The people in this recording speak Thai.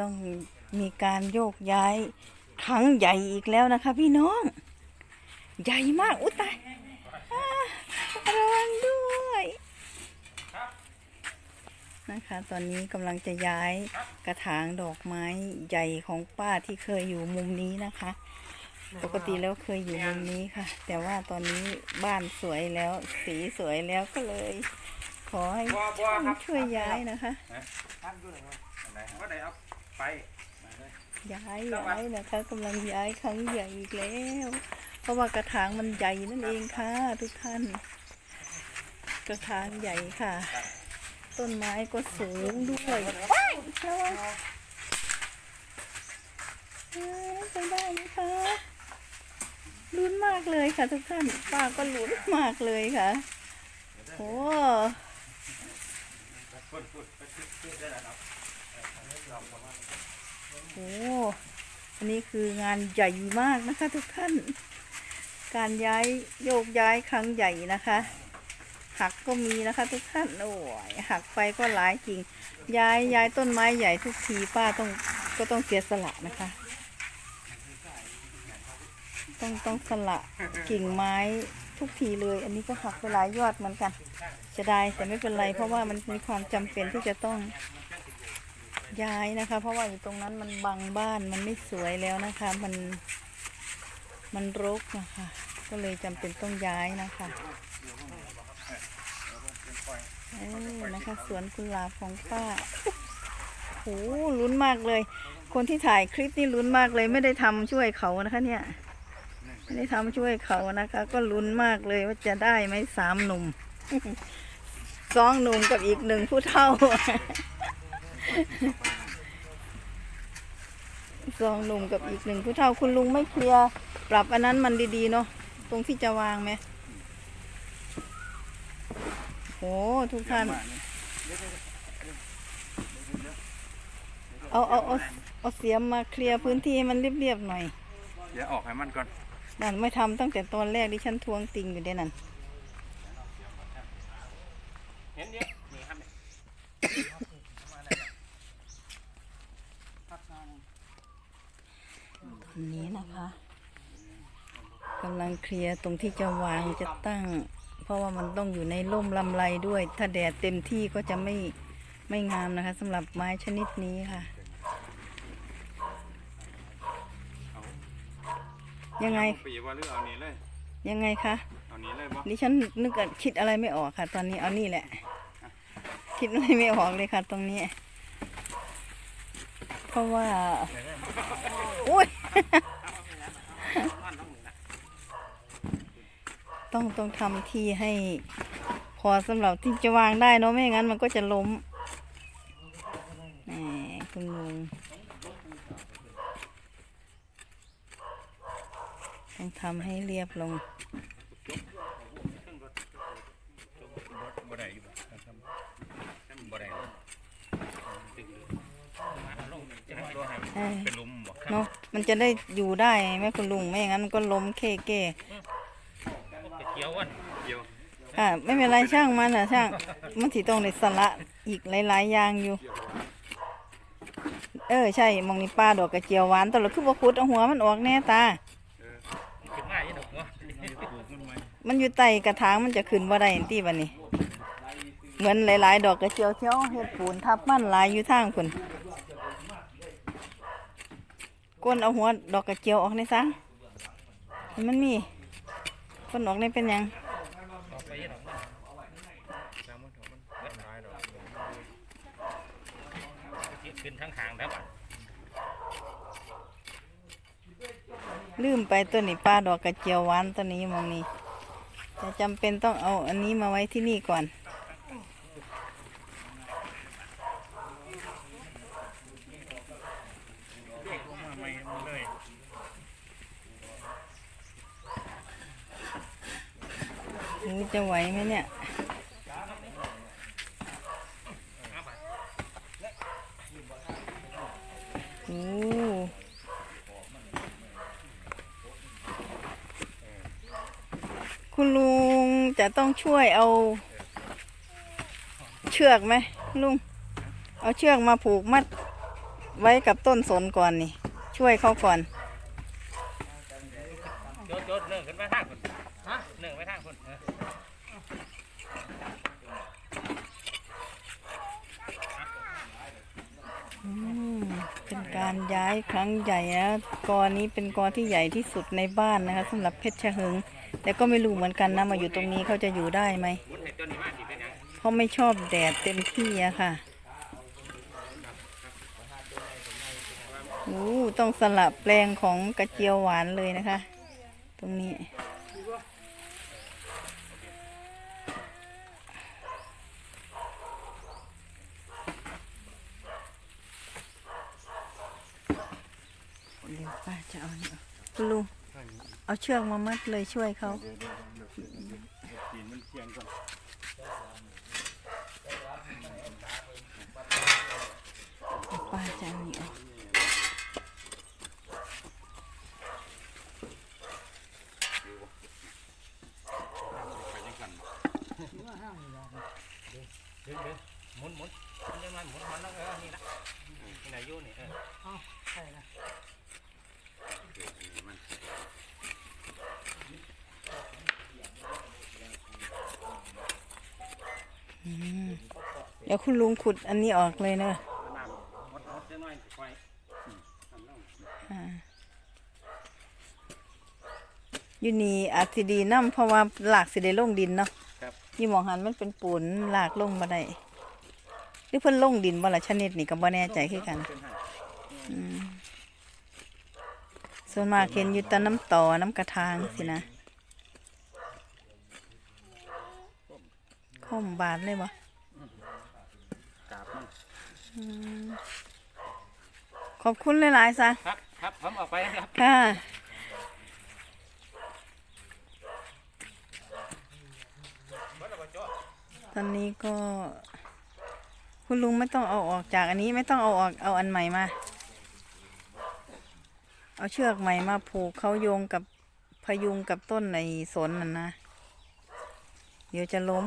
ต้องมีการโยกย้ายครั้งใหญ่อีกแล้วนะคะ พี่น้อง ใหญ่มากอุ้ยตายระวังด้วยนะคะ ตอนนี้กำลังจะย้ายกระถางดอกไม้ใหญ่ของป้าที่เคยอยู่มุมนี้นะคะ ปกติแล้วเคยอยู่มุมนี้ค่ะ แต่ว่าตอนนี้บ้านสวยแล้วสีสวยแล้วก็เลย ขอให้ช่วยย้ายนะคะ ไปย้ายย้ายนะคะกำลังย้ายครั้งใหญ่อีกแล้ว เพราะว่ากระถางมันใหญ่นั่นเองค่ะ ทุกท่าน กระถางใหญ่ค่ะ ต้นไม้ก็สูงด้วยว้ายระวังเอ้ยไปได้ไหมคะลุ้นมากเลยค่ะ ทุกท่านป้าก็ลุ้นมากเลยค่ะโอ้ พูดพูดไปพูดพูดได้แล้วครับโหอันนี้คืองานใหญ่มากนะคะทุกท่าน การย้ายโยกย้ายครั้งใหญ่นะคะ หักก็มีนะคะทุกท่าน โอ้ยหักไปก็หลายกิ่งย้ายย้ายต้นไม้ใหญ่ทุกทีป้าต้องก็ต้องเสียสละนะคะ ต้องต้องสละกิ่งไม้ทุกทีเลย อันนี้ก็หักไปหลายยอดเหมือนกันจะได้แต่ไม่เป็นไร เพราะว่ามันมีความจำเป็นที่จะต้อง ย้ายนะคะ เพราะว่าอยู่ตรงนั้นมันบังบ้านมันไม่สวยแล้วนะคะ มันมันรกนะคะ ก็เลยจำเป็นต้องย้ายนะคะเออนะคะ สวนกุหลาบของป้าโอ้โหลุ้นมากเลย คนที่ถ่ายคลิปนี่ลุ้นมากเลย ไม่ได้ทำช่วยเขานะคะเนี่ยไม่ได้ทำช่วยเขานะคะ ก็ลุ้นมากเลยว่าจะได้ไหมสามหนุ่มสองหนุ่มกับอีกหนึ่งผู้เท่า สองหนุ่มกับอีกหนึ่งผู้เฒ่าคุณลุงไม่เคลียร์ปรับอันนั้นมันดีๆเนาะตรงที่จะวางไหมโอ้ทุกท่านเอาเอาเอาเอาเสียมมาเคลียร์พื้นที่ให้มันเรียบๆหน่อยเดี๋ยวออกให้มันก่อนนั่นไม่ทำตั้งแต่ตอนแรกที่ฉันทวงติงอยู่เด้นั่นเห็นเนี้ยนี่ครับเนี่ย อันนี้นะคะกำลังเคลียร์ตรงที่จะวางจะตั้ง เพราะว่ามันต้องอยู่ในร่มลำไรด้วย ถ้าแดดเต็มที่ก็จะไม่ไม่งามนะคะสำหรับไม้ชนิดนี้ค่ะ ยังไงปีว่าหรือเอานี้เลยยังไงคะเอานี้เลยบ่ดิฉันนึกอะคิดอะไรไม่ออกค่ะ ตอนนี้เอานี่แหละ คิดอะไรไม่ออกเลยค่ะ ตรงนี้ เพราะว่าอุ้ย ต้องต้องทำที่ให้ พอสำหรับที่จะวางได้เนาะไม่งั้นมันก็จะล้มแหมคุณลุงต้องทำให้เรียบลงเป็นลุม เนาะมันจะได้อยู่ได้ไหมคุณลุงไม่อย่างนั้นมันก็ล้มเคเก้เกี่ยววันเกี่ยวค่ะไม่เป็นไรช่างมันอะช่างมันถีต้องในสละอีกหลายๆอย่างอยู่ เออใช่มองนี่ป้าดอกกระเจียวหวานตลอดคือบ่คุดเอาหัวมันออกแน่ตาขึ้นมาอีดอกเนาะปลูกมันไหมมันอยู่ใต้กระถางมันจะขึ้นบ่ได้ตีบัดนี้ เหมือนหลาย ๆ ดอกกระเจียวเที่ยวเฮ็ดปูนทับมันหลายอยู่ทางพุ่น ก้นเอาหัวดอกกระเจียวออกในซะให้มันมีก้นออกในเป็นยังกจำมันถมันเล็ดน้อยดอกขึ้นทั้งทางแล้วบ่ลืมไปตัวนี้ป้าดอกกระเจียวหวานตัวนี้มองนี่จะจำเป็นต้องเอาอันนี้มาไว้ที่นี่ก่อน มาใหม่เลย นี่จะไหวไหมเนี่ยโอ้คุณลุงจะต้องช่วยเอาเชือกไหมลุง เอาเชือกมาผูกมัดไว้กับต้นสนก่อนนี่ ช่วยเขาก่อน โยนโยนเนื่องขึ้นไปทางคนฮะเนื่องไปทางคนเออ อืมเป็น การย้ายครั้งใหญ่นะกอนี้เป็นกอที่ใหญ่ที่สุดในบ้านนะคะสำหรับเพชรชะหึง แต่ก็ไม่รู้เหมือนกันนะมาอยู่ตรงนี้เขาจะอยู่ได้ไหมหมุนให้ต้นนี้มาสิเป็นหยังเขาไม่ชอบแดดเต็มที่อะค่ะโอ้ต้องสลับแปลงของกระเจียวหวานเลยนะคะ ตรงนี้ เดี๋ยวป้า จะเอาเนี่ยคุณลุงเอาเชือกมามัดเลยช่วยเขาป้าจะเอาเนี่ออกดึงดึงหมุนหมุนหมุนยังไงหมุนมันแล้วเออนี่นะนี่ไหนอยู่นี่เอออื มเดี๋ยวคุณลุงขุดอันนี้ออกเลยเนอะน้ำหมดหมดจังหน่อยปล่อยอืมทำแล้วอ่าอยู่นี่อาจสิดีน้ำเพราะว่าหลากสิได้ลงดินเนาะครับยี่หมองหันมันเป็นปูนหลากลงมาได้หรือเพิ่นลงดินบ่ละชนิดนี่ก็บ่แน่ใจคือกันเป็นหันอืม ส่วนมากเห็นอยู่แตะน้ำต่อน้ำกระทางสินะข้อมบาดเลยบ่กราบมันอืมขอบคุณหลายๆซะครับ ครับผมออกไปครับ ค่ะตอนนี้ก็ คุณลุงไม่ต้องเอาออกจากอันนี้ไม่ต้องเอาออกเอาอันใหม่มา เอาเชือกใหม่มาผูกเขาโยงกับพยุงกับต้นในสนนั่นนะ เดี๋ยวจะล้ม